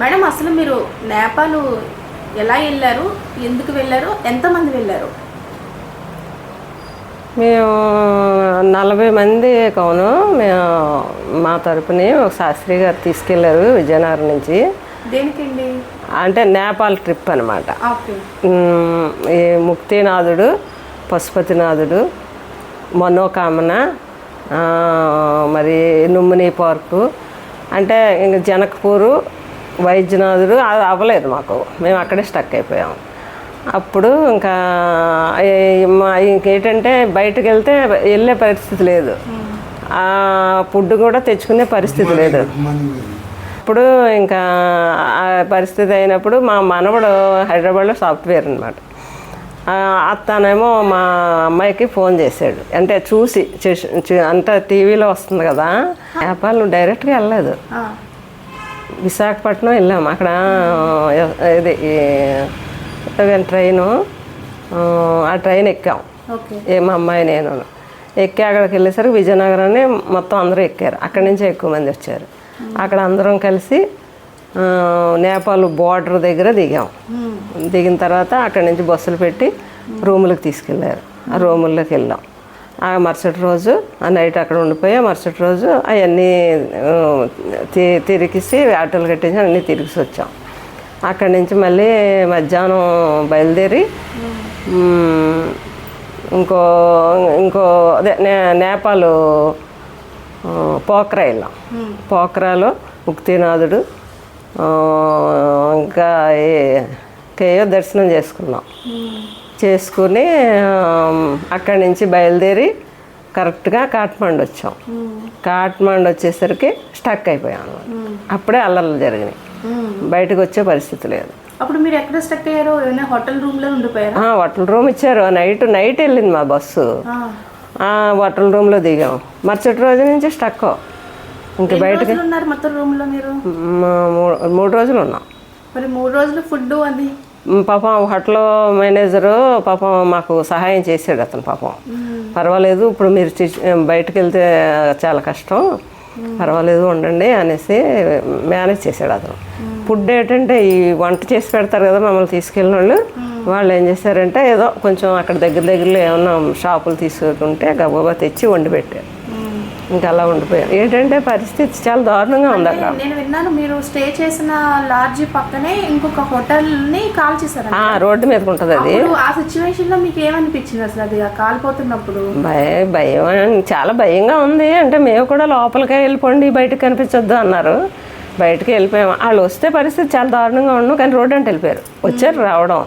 Madam అసలు మీరు నేపాల్ ఎలా వెళ్ళారు? ఎందుకు వెళ్ళారు? ఎంతమంది వెళ్ళారు? మేము నలభై మంది కవును. మేము మా తరపుని ఒక శాస్త్రి గారు తీసుకెళ్ళారు విజయనగరం నుంచి. దేనికండి? అంటే నేపాల్ ట్రిప్ అనమాట ఈ ముక్తినాథుడు పశుపతినాథుడు మనోకామన మరి నుమ్మిని పార్కు. అంటే ఇంక జనకపూరు వైద్యనాథుడు అది అవ్వలేదు మాకు. మేము అక్కడే స్టక్ అయిపోయాం. అప్పుడు ఇంకా ఇంకేంటంటే బయటకు వెళ్తే వెళ్ళే పరిస్థితి లేదు. ఆ ఫుడ్ కూడా తెచ్చుకునే పరిస్థితి లేదు. ఇప్పుడు ఇంకా ఆ పరిస్థితి అయినప్పుడు మా మనవడు హైదరాబాద్లో సాఫ్ట్వేర్ అనమాట అతనేమో మా అమ్మాయికి ఫోన్ చేశాడు అంటే చూసి అంటే టీవీలో వస్తుంది కదా. నేపాల్ డైరెక్ట్గా వెళ్ళలేదు. ఆ, విశాఖపట్నం వెళ్ళాము అక్కడ ఇది ట్రైను ఆ ట్రైన్ ఎక్కాం. ఏ మా అమ్మాయి నేను. ఎక్కి అక్కడికి వెళ్ళేసరికి విజయనగరాన్ని మొత్తం అందరూ ఎక్కారు. అక్కడి నుంచే ఎక్కువ మంది వచ్చారు. అక్కడ అందరం కలిసి నేపాల్ బార్డర్ దగ్గర దిగాం. దిగిన తర్వాత అక్కడి నుంచి బస్సులు పెట్టి రూములకు తీసుకెళ్ళారు. ఆ రూముల్లోకి వెళ్ళాం. ఆ మరుసటి రోజు ఆ నైట్ అక్కడ ఉండిపోయి మరుసటి రోజు అవన్నీ తిరిగిసి ఆటోలు కట్టించి అన్నీ తిరిగి వచ్చాం. అక్కడి నుంచి మళ్ళీ మధ్యాహ్నం బయలుదేరి ఇంకో ఇంకో అదే నే నేపాల్ ఆ, పోఖ్రా వెళ్ళాం. పోఖ్రాలో ముక్తినాథుడు ఇంకా కేయో దర్శనం చేసుకున్నాం. చేసుకుని అక్కడి నుంచి బయలుదేరి కరెక్ట్గా కాట్మండ్ వచ్చాం. కాట్మండ్ వచ్చేసరికి స్టక్ అయిపోయాం అన్నమాట. అప్పుడే అల్లర్లు జరిగినాయి. బయటకు వచ్చే పరిస్థితి లేదు. అప్పుడు మీరు ఎక్కడ స్టక్ అయ్యారో? ఏమైనా హోటల్ రూమ్లో ఉండిపోయారా? ఆ, హోటల్ రూమ్ ఇచ్చారు. నైట్ నైట్ వెళ్ళింది మా బస్సు. హోటల్ రూమ్లో దిగాం. మరుసటి రోజు నుంచి స్టక్. ఇంక బయటకి ఉన్నారు మొత్తం రూమ్లో మీరు మూడు రోజులు ఉన్నాం. మరి మూడు రోజులు ఫుడ్ అది? పాపం హోటల్ మేనేజరు పాపం మాకు సహాయం చేసాడు అతను పాపం. పర్వాలేదు ఇప్పుడు మీరు బయటకు వెళ్తే చాలా కష్టం. పర్వాలేదు ఉండండి అనేసి మేనేజ్ చేశాడు అతను. ఫుడ్ ఏంటంటే ఈ వంట చేసి పెడతారు కదా మమ్మల్ని తీసుకెళ్ళిన వాళ్ళు. వాళ్ళు ఏం చేశారంటే ఏదో కొంచెం అక్కడ దగ్గర దగ్గరలో ఏమన్నా షాపులు తీసుకుంటే గబగబా తెచ్చి వండి పెట్టారు. ఇంకా అలా ఉండిపోయాం ఏంటంటే పరిస్థితి చాలా దారుణంగా ఉంది అక్కడ నేను విన్నాను మీరు స్టే చేసిన లాడ్జి పక్కనే ఇంకొక హోటల్ని కాల్ చేశారు ఆ, రోడ్డు మీదకి ఉంటుంది అది. ఆ సిచ్యువేషన్లో మీకు ఏమనిపించింది అసలు అది కాలిపోతున్నప్పుడు భయ భయం చాలా భయంగా ఉంది. అంటే మేము కూడా లోపలికే వెళ్ళిపోండి బయటకు కనిపించొద్దు అన్నారు. బయటకు వెళ్ళిపోయాము. వాళ్ళు వస్తే పరిస్థితి చాలా దారుణంగా ఉండు కానీ రోడ్డు అంటే వెళ్ళిపోయారు. వచ్చారు రావడం.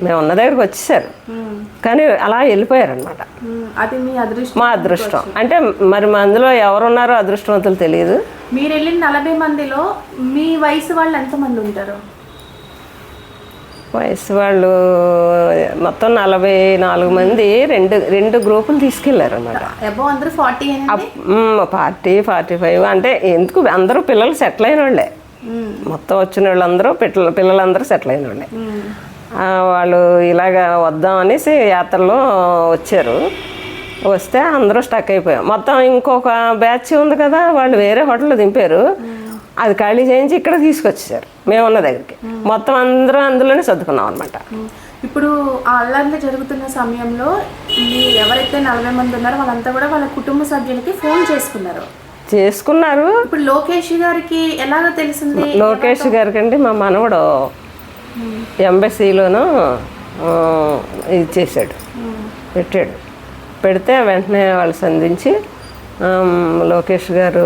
మ్మ్. ఉన్న దగ్గరికి వచ్చేసారు. కానీ అలా వెళ్ళిపోయారు అనమాట మ్మ్. అది మీ అదృష్టం. మా అదృష్టం. అంటే మరి మా అందులో ఎవరున్నారో అదృష్టవంతులు తెలియదు మీరు వెళ్ళిన నలభై మందిలో మీ వయసు వాళ్ళు ఎంతమంది ఉంటారు? వయసు వాళ్ళు మొత్తం నలభై నాలుగు మంది రెండు రెండు గ్రూపులు తీసుకెళ్ళారు అనమాట ఫార్టీ ఫార్టీ ఫైవ్ అంటే ఎందుకు అందరూ పిల్లలు సెటిల్ అయిన వాళ్ళే. మొత్తం వచ్చిన వాళ్ళందరూ పిల్లలు పిల్లలందరూ సెటిల్ అయిన వాళ్ళే. వాళ్ళు ఇలాగ వద్దాం అనేసి యాత్రలో వచ్చారు. వస్తే అందరూ స్టక్ అయిపోయాం. మొత్తం ఇంకొక బ్యాచ్ ఉంది కదా వాళ్ళు వేరే హోటల్లో దింపారు. అది ఖాళీ చేయించి ఇక్కడ తీసుకొచ్చేసారు మేము ఉన్న దగ్గరికి మొత్తం అందరూ అందులోనే సర్దుకున్నాం అనమాట. ఇప్పుడు ఆ అల్లర్లు జరుగుతున్న సమయంలో ఎవరైతే నలభై మంది ఉన్నారో వాళ్ళంతా కూడా వాళ్ళ కుటుంబ సభ్యులకి ఫోన్ చేసుకున్నారు. చేసుకున్నారు. ఇప్పుడు లోకేష్ గారికి ఎలాగో తెలిసింది? లోకేష్ గారికి అండి మా మనవడు ఎంబసీలోను ఇది చేశాడు. పెట్టాడు. పెడితే వెంటనే వాళ్ళు సంధించి లోకేష్ గారు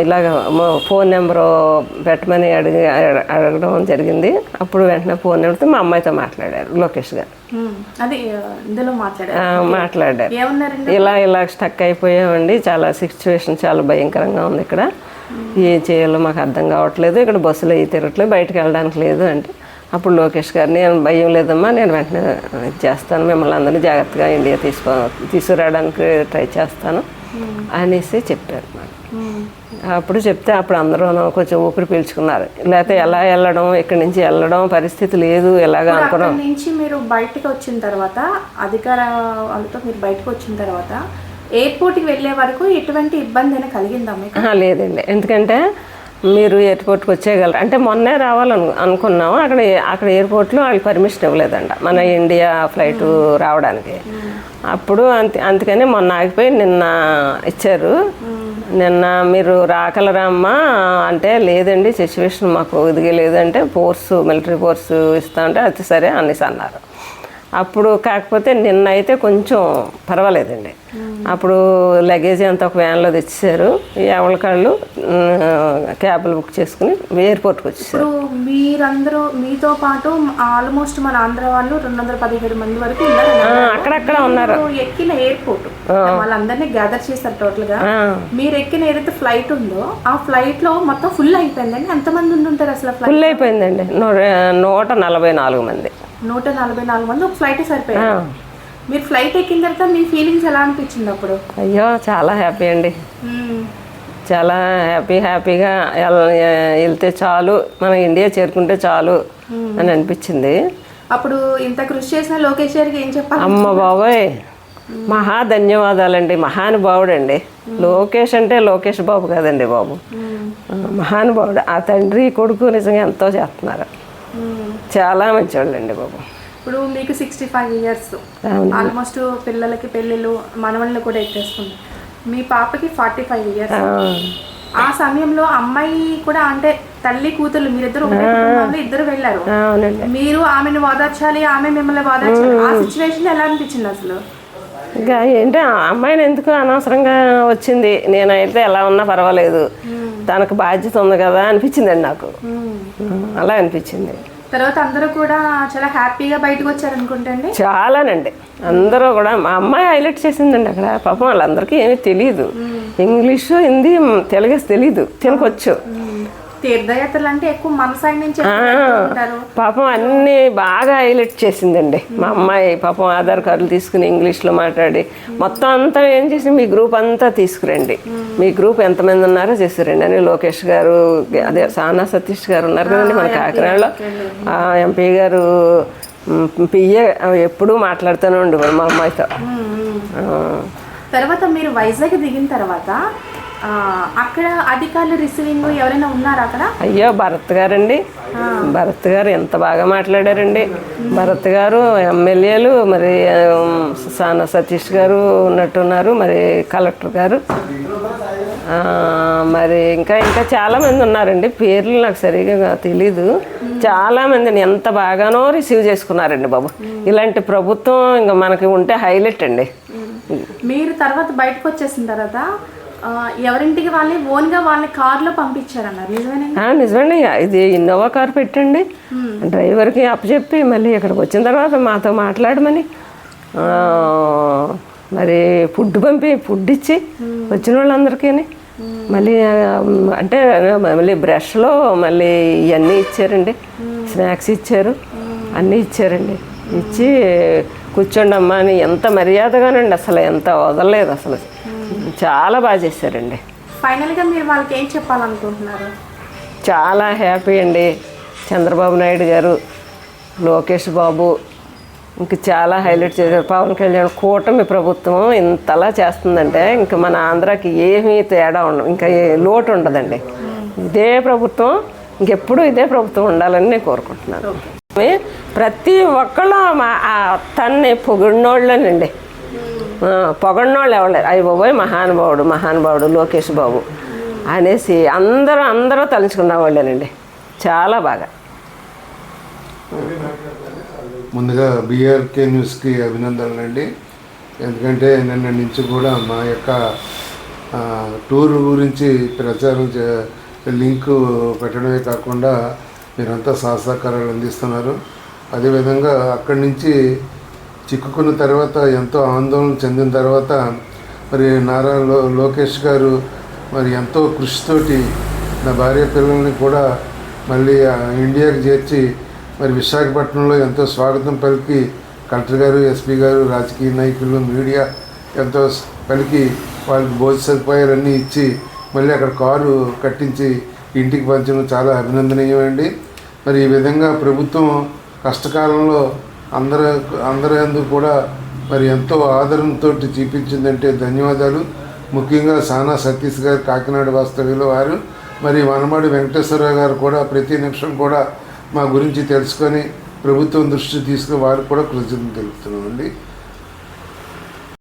ఇలాగ ఫోన్ నెంబరు పెట్టమని అడిగి అడ- అడగడం జరిగింది. అప్పుడు వెంటనే ఫోన్ నెంబర్తో మా అమ్మాయితో మాట్లాడారు లోకేష్ గారు. మాట్లాడారు. ఇలా ఇలా స్టక్ అయిపోయామండి. చాలా సిచ్యువేషన్ చాలా భయంకరంగా ఉంది ఇక్కడ. ఏం చేయాలో మాకు అర్థం కావట్లేదు. ఇక్కడ బస్సులు అయ్యి తిరగట్లేదు బయటకు వెళ్ళడానికి లేదు అంటే. అప్పుడు లోకేష్ గారు నేను భయం లేదమ్మా నేను వెంటనే ఇది చేస్తాను మిమ్మల్ని అందరినీ జాగ్రత్తగా ఇండియా తీసుకో తీసుకురావడానికి ట్రై చేస్తాను అనేసి చెప్పారు మ్మ్. అప్పుడు చెప్తే అప్పుడు అందరూ కొంచెం ఊపిరి పీల్చుకున్నారు. లేకపోతే ఎలా వెళ్ళడం ఇక్కడి నుంచి వెళ్ళడం పరిస్థితి లేదు ఎలాగ అనుకున్నాం. నుంచి మీరు బయటకు వచ్చిన తర్వాత అధికార వాళ్ళతో మీరు బయటకు వచ్చిన తర్వాత ఎయిర్పోర్ట్కి వెళ్ళే వరకు ఎటువంటి ఇబ్బంది అయినా కలిగిందా మీకు? లేదండి. ఎందుకంటే మీరు ఎయిర్పోర్ట్కి వచ్చేయగలరు. అంటే మొన్నే రావాలను అనుకున్నాము. అక్కడ అక్కడ ఎయిర్పోర్ట్లో వాళ్ళకి పర్మిషన్ ఇవ్వలేదంట. మన ఇండియా ఫ్లైట్ రావడానికి. అప్పుడు అంత అందుకని మొన్న ఆగిపోయి నిన్న ఇచ్చారు. నిన్న మీరు రాగలరమ్మా అంటే లేదండి సిచ్యువేషన్ మాకు ఇదిగా లేదంటే ఫోర్స్ మిలిటరీ ఫోర్స్ ఇస్తా అంటే అది సరే అనేసి అన్నారు. అప్పుడు కాకపోతే నిన్న అయితే కొంచెం పర్వాలేదండి. అప్పుడు లగేజ్ అంతా ఒక వ్యాన్లో తెచ్చేసారు ఎవరి కాళ్ళు క్యాబ్లు బుక్ చేసుకుని ఎయిర్పోర్ట్కి వచ్చేసారు. మీరందరూ మీతో పాటు ఆల్మోస్ట్ మన ఆంధ్ర వాళ్ళు రెండు వందల పదిహేడు మంది వరకు అక్కడక్కడ ఉన్నారు. ఎక్కిన ఎయిర్పోర్ట్ వాళ్ళందరినీ గ్యాదర్ చేస్తారు టోటల్గా మీరు ఎక్కిన ఏదైతే ఫ్లైట్ ఉందో ఆ ఫ్లైట్లో మొత్తం ఫుల్ అయిపోయిందండి. ఎంతమంది ఉండుంటారు అసలు ఫ్లైట్ ఫుల్ అయిపోయిందండి. నూట నలభై నాలుగు మంది. నూట నలభై నాలుగు మంది ఒక ఫ్లైట్ ఆ, సరిపోయారు మీరు ఫ్లైట్ ఎక్కిన తర్వాత మీ ఫీలింగ్స్ ఎలా అనిపించింది అప్పుడు? అయ్యో చాలా హ్యాపీ అండి. చాలా హ్యాపీ హ్యాపీగా వెళ్తే చాలు మన ఇండియా చేరుకుంటే చాలు అని అనిపించింది. అప్పుడు ఇంత కృషి చేసిన లోకేష్ గారికి ఏం చెప్పాలి అమ్మ బాబోయ్ మహా ధన్యవాదాలండి మహానుభావుడండి. లోకేష్ అంటే లోకేష్ బాబు కదండి బాబు. మహానుభావుడు ఆ తండ్రి కొడుకు నిజంగా ఎంతో చేస్తున్నారు. చాలా మంచివాళ్ళండి బాబు. ఇప్పుడు మీకు సిక్స్టీ ఫైవ్ ఇయర్స్. ఆల్మోస్ట్ పిల్లలకి పెళ్ళిళ్ళు మనవళ్ళు కూడా ఎక్కేస్తుంది మీ పాపకి ఫార్టీ ఫైవ్ ఇయర్స్ ఆ, సమయంలో అమ్మాయి కూడా అంటే తల్లి కూతురు మీరిద్దరు ఇద్దరు వెళ్ళారు. మీరు ఆమెను ఓదార్చాలి ఆమె మిమ్మల్ని ఓదార్చాలి. ఆ సిచ్యువేషన్ ఎలా అనిపించింది అసలు? ఇంకా ఏంటి ఆ అమ్మాయిని ఎందుకు అనవసరంగా వచ్చింది? నేనైతే ఎలా ఉన్నా పర్వాలేదు. తనకు బాధ్యత ఉంది కదా అనిపించిందండి నాకు. అలా అనిపించింది. తర్వాత అందరూ కూడా చాలా హ్యాపీగా బయటకు వచ్చారు అనుకుంటండి చాలానండి. అందరూ కూడా మా అమ్మాయి హైలైట్ చేసిందండి అక్కడ. పాపం వాళ్ళందరికీ ఏమీ తెలియదు ఇంగ్లీషు హిందీ తెలుగు తెలీదు. తినకొచ్చు. తీర్థయాత్రలు అంటే ఎక్కువ మన సైడ్ నుంచి పాపం అన్నీ బాగా హైలైట్ చేసిందండి. మా అమ్మాయి పాపం ఆధార్ కార్డులు తీసుకుని ఇంగ్లీష్లో మాట్లాడి మొత్తం అంతా ఏం చేసి మీ గ్రూప్ అంతా తీసుకురండి. మీ గ్రూప్ ఎంతమంది ఉన్నారో చేసిరండి. అని లోకేష్ గారు అదే సానా సతీష్ గారు ఉన్నారు కదండి మన కాకినాడలో ఆ, ఎంపీ గారు పిఏ ఎప్పుడూ మాట్లాడుతూనే ఉండేవారు మా అమ్మాయితో. తర్వాత మీరు వైజాగ్ దిగిన తర్వాత అక్కడ అధికారులు రిసీవింగ్ ఎవరైనా ఉన్నారా అక్కడ? అయ్యో భరత్ గారండి. భరత్ గారు ఎంత బాగా మాట్లాడారండి. భరత్ గారు ఎమ్మెల్యేలు మరి సానా సతీష్ గారు ఉన్నట్టున్నారు మరి కలెక్టర్ గారు. మరి ఇంకా ఇంకా చాలా మంది ఉన్నారండి. పేర్లు నాకు సరిగా తెలీదు. చాలా మందిని ఎంత బాగానో రిసీవ్ చేసుకున్నారండి బాబు. ఇలాంటి ప్రభుత్వం ఇంకా మనకి ఉంటే హైలైట్ అండి. మీరు తర్వాత బయటకు వచ్చేసిన తర్వాత ఎవరింటికి వాళ్ళని ఓన్గా వాళ్ళని కార్లో పంపించారన్నారు. నిజమండి. ఇది ఇన్నోవా కార్ పెట్టండి. డ్రైవర్కి అప్పచెప్పి మళ్ళీ ఇక్కడికి వచ్చిన తర్వాత మాతో మాట్లాడమని మరి ఫుడ్ పంపి ఫుడ్ ఇచ్చి వచ్చిన వాళ్ళందరికీ మళ్ళీ అంటే మళ్ళీ బ్రష్లో మళ్ళీ ఇవన్నీ ఇచ్చారండి. స్నాక్స్ ఇచ్చారు. అన్నీ ఇచ్చారండి. ఇచ్చి కూర్చోండి అమ్మా అని ఎంత మర్యాదగానండి. అసలు ఎంత వదలలేదు అసలు. చాలా బాగా చేశారండి. ఫైనల్గా మీరు వాళ్ళకి ఏం చెప్పాలనుకుంటున్నారు? చాలా హ్యాపీ అండి. చంద్రబాబు నాయుడు గారు లోకేష్ బాబు ఇంక చాలా హైలైట్ చేశారు. పవన్ కళ్యాణ్ కూటమి ప్రభుత్వం ఇంతలా చేస్తుందంటే ఇంక మన ఆంధ్రాకి ఏమీ తేడా ఉండదు. ఇంకా ఏ లోటు ఉండదండి. ఇదే ప్రభుత్వం ఇంకెప్పుడు ఇదే ప్రభుత్వం ఉండాలని నేను కోరుకుంటున్నాను. ప్రతి ఒక్కళ్ళు తన్ని పొగిడినోళ్ళనండి. పొగడినోళ్ళు ఎవరు అయ్యి బాబోయ్ మహానుభావుడు మహానుభావుడు లోకేష్ బాబు అనేసి అందరూ అందరూ తలుచుకున్న వాళ్ళేనండి. చాలా బాగా. ముందుగా బీఆర్కే న్యూస్కి అభినందనలు అండి ఎందుకంటే నిన్న నుంచి కూడా మా యొక్క టూర్ గురించి ప్రచారం లింక్ పెట్టడమే కాకుండా మీరంతా సహసహకారాలు అందిస్తున్నారు. అదేవిధంగా అక్కడి నుంచి చిక్కుకున్న తర్వాత ఎంతో ఆందోళన చెందిన తర్వాత మరి నారా లో లోకేష్ గారు మరి ఎంతో కృషితోటి నా భార్య పిల్లల్ని కూడా మళ్ళీ ఇండియాకి చేర్చి మరి విశాఖపట్నంలో ఎంతో స్వాగతం పలికి కలెక్టర్ గారు ఎస్పీ గారు రాజకీయ నాయకులు మీడియా ఎంతో పలికి వాళ్ళకి భోజన సదుపాయాలన్నీ ఇచ్చి మళ్ళీ అక్కడ కారు కట్టించి ఇంటికి పంచడం చాలా అభినందనీయమండి. మరి ఈ విధంగా ప్రభుత్వం కష్టకాలంలో అందరూ అందరూ ఎందుకు కూడా మరి ఎంతో ఆదరణతో చూపించిందంటే ధన్యవాదాలు. ముఖ్యంగా సానా సతీష్ గారు కాకినాడ వాస్తవ్యంలో వారు. మరి వనమాడి వెంకటేశ్వరరావు గారు కూడా ప్రతి నిమిషం కూడా మా గురించి తెలుసుకొని ప్రభుత్వం దృష్టి తీసుకుని వారు కూడా కృతజ్ఞతలు తెలుపుతున్నామండి.